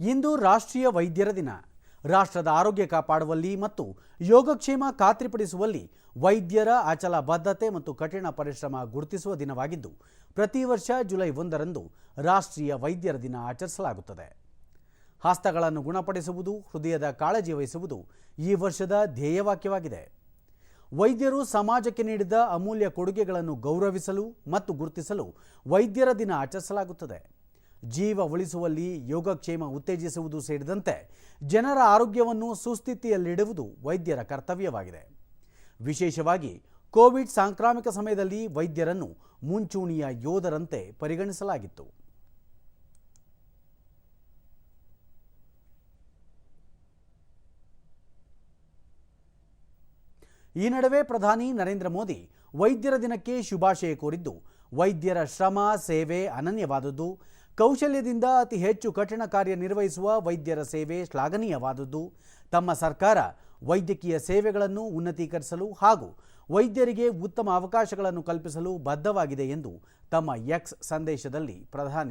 ಇಂದು ರಾಷ್ಟ್ರೀಯ ವೈದ್ಯರ ದಿನ. ರಾಷ್ಟ್ರದ ಆರೋಗ್ಯ ಕಾಪಾಡುವಲ್ಲಿ ಮತ್ತು ಯೋಗಕ್ಷೇಮ ಖಾತ್ರಿಪಡಿಸುವಲ್ಲಿ ವೈದ್ಯರ ಅಚಲ ಬದ್ಧತೆ ಮತ್ತು ಕಠಿಣ ಪರಿಶ್ರಮ ಗುರುತಿಸುವ ದಿನವಾಗಿದ್ದು, ಪ್ರತಿ ವರ್ಷ ಜುಲೈ ಒಂದರಂದು ರಾಷ್ಟ್ರೀಯ ವೈದ್ಯರ ದಿನ ಆಚರಿಸಲಾಗುತ್ತದೆ. ಹಸ್ತಗಳನ್ನು ಗುಣಪಡಿಸುವುದು, ಹೃದಯದ ಕಾಳಜಿ ವಹಿಸುವುದು ಈ ವರ್ಷದ ಧ್ಯೇಯವಾಕ್ಯವಾಗಿದೆ ವೈದ್ಯರು ಸಮಾಜಕ್ಕೆ ನೀಡಿದ ಅಮೂಲ್ಯ ಕೊಡುಗೆಗಳನ್ನು ಗೌರವಿಸಲು ಮತ್ತು ಗುರುತಿಸಲು ವೈದ್ಯರ ದಿನ ಆಚರಿಸಲಾಗುತ್ತದೆ. ಜೀವ ಉಳಿಸುವಲ್ಲಿ ಯೋಗಕ್ಷೇಮ ಉತ್ತೇಜಿಸುವುದು ಸೇರಿದಂತೆ ಜನರ ಆರೋಗ್ಯವನ್ನು ಸುಸ್ಥಿತಿಯಲ್ಲಿಡುವುದು ವೈದ್ಯರ ಕರ್ತವ್ಯವಾಗಿದೆ. ವಿಶೇಷವಾಗಿ ಕೋವಿಡ್ ಸಾಂಕ್ರಾಮಿಕ ಸಮಯದಲ್ಲಿ ವೈದ್ಯರನ್ನು ಮುಂಚೂಣಿಯ ಯೋಧರಂತೆ ಪರಿಗಣಿಸಲಾಗಿತ್ತು. ಈ ನಡುವೆ ಪ್ರಧಾನಿ ನರೇಂದ್ರ ಮೋದಿ ವೈದ್ಯರ ದಿನಕ್ಕೆ ಶುಭಾಶಯ ಕೋರಿದ್ದು, ವೈದ್ಯರ ಶ್ರಮ, ಸೇವೆ ಅನನ್ಯವಾದದ್ದು. ಕೌಶಲ್ಯದಿಂದ ಅತಿ ಹೆಚ್ಚು ಕಠಿಣ ಕಾರ್ಯ ನಿರ್ವಹಿಸುವ ವೈದ್ಯರ ಸೇವೆ ಶ್ಲಾಘನೀಯವಾದದ್ದು. ತಮ್ಮ ಸರ್ಕಾರ ವೈದ್ಯಕೀಯ ಸೇವೆಗಳನ್ನು ಉನ್ನತೀಕರಿಸಲು ಹಾಗೂ ವೈದ್ಯರಿಗೆ ಉತ್ತಮ ಅವಕಾಶಗಳನ್ನು ಕಲ್ಪಿಸಲು ಬದ್ಧವಾಗಿದೆ ಎಂದು ತಮ್ಮ ಎಕ್ಸ್ ಸಂದೇಶದಲ್ಲಿ ಪ್ರಧಾನಿ